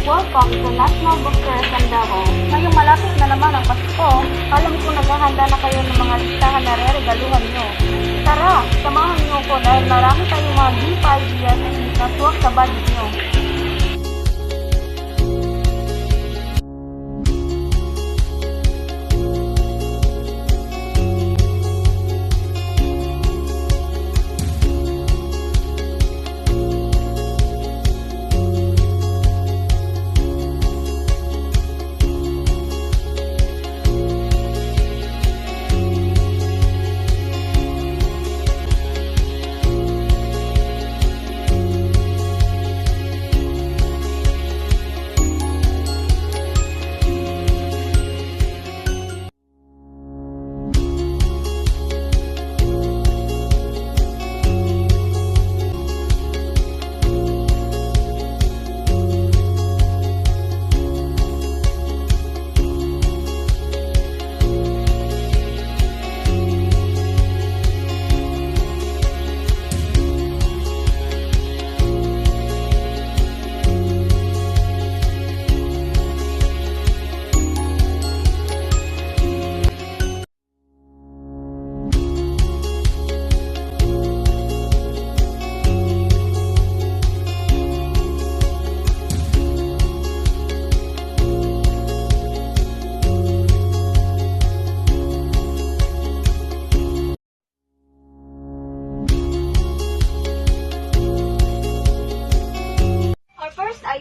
Welcome to National Book Fair San Davao. Ngayong malapit na naman ang Pasko, alam ko naghahanda na kayo ng mga listahan na re-regaluhan nyo. Tara, samahan niyo ko dahil marami tayong mga gift ideas at naswak sa budget nyo.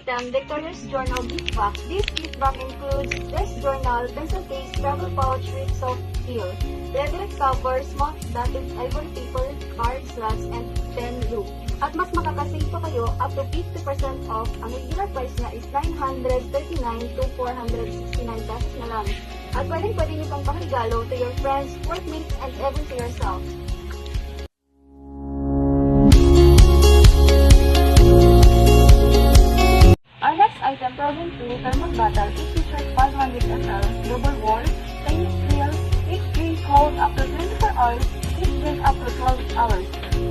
Item, Victoria's Journal gift box. This gift box includes desk journal, pencil case, travel pouch with soft seal, leather cover, small dotted ivory paper, card slots, and pen loop. At mas makakasave pa kayo up to 50% off. Ang regular price niya is 939 to 469 pesos na lang. At pwedeng pwede niyo pang pakregalo to your friends, workmates, and even to yourself. 2, Thermal Bottle, it features 500 ml, double wall, stainless steel, each drink cold up to 24 hours, each drink up to 12 hours.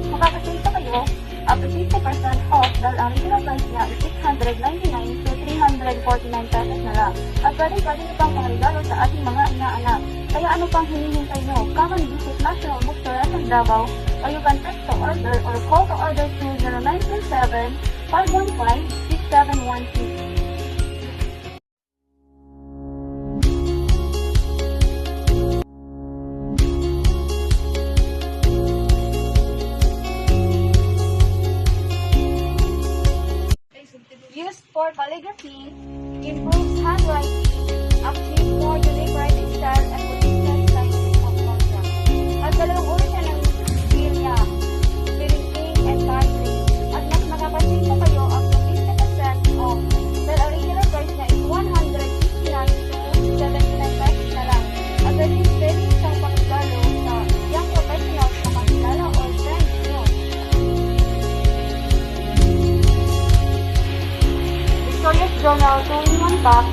Makakasave pa kayo up to 50% off dahil ang regular price niya is 699 to 349 pesos na lang. At pwede pwede nyo pang pangaligalo sa ating mga inaanak. Kaya ano pang hinihintay nyo? Come and visit National Bookstore at Davao or you can text to order or call to order to 0937 515 6716. Used for calligraphy, improves handwriting, achieves more unique writing style, and consistent scientific of concept. At dalawang Journal 2-in-1 Pack,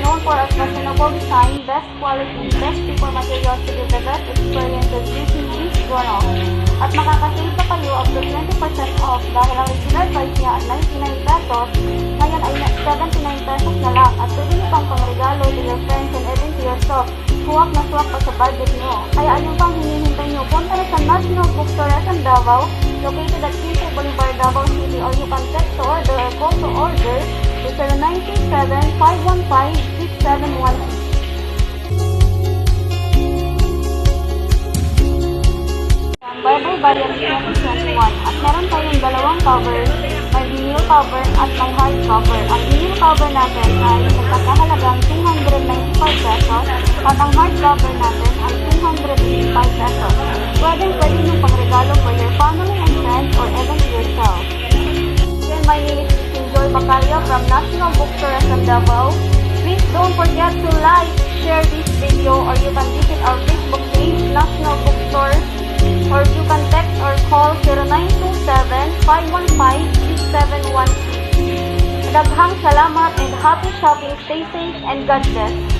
known for its fashionable design, best quality, best paper materials to give the best experiences using this journal. At makakasave pa kayo up to 20% off dahil ang regular price niya ay 99 pesos, ngayon ay 79 pesos na lang at pwede niyo pang pangregalo to your friends and even to yourself. Suwak na suwak pa sa budget niyo. Kaya anong pang hinihintay niyo? Punta na sa National Bookstore at Davao, located at Quinto Boulevard, Davao City, or you can text to order or call to order to 0927-515-6716. Ang Bible Variant 2021 at meron tayong dalawang cover, may vinyl cover at may hard cover. Ang vinyl cover natin ay nagkakahalagang 295 pesos at ang hard cover natin ay 285 pesos. Pwedeng pwede nyung pangregalo forget to like, share this video, or you can visit our Facebook page, National Bookstore, or you can text or call 0927-515-6716. Daghang salamat and happy shopping. Stay safe and God bless.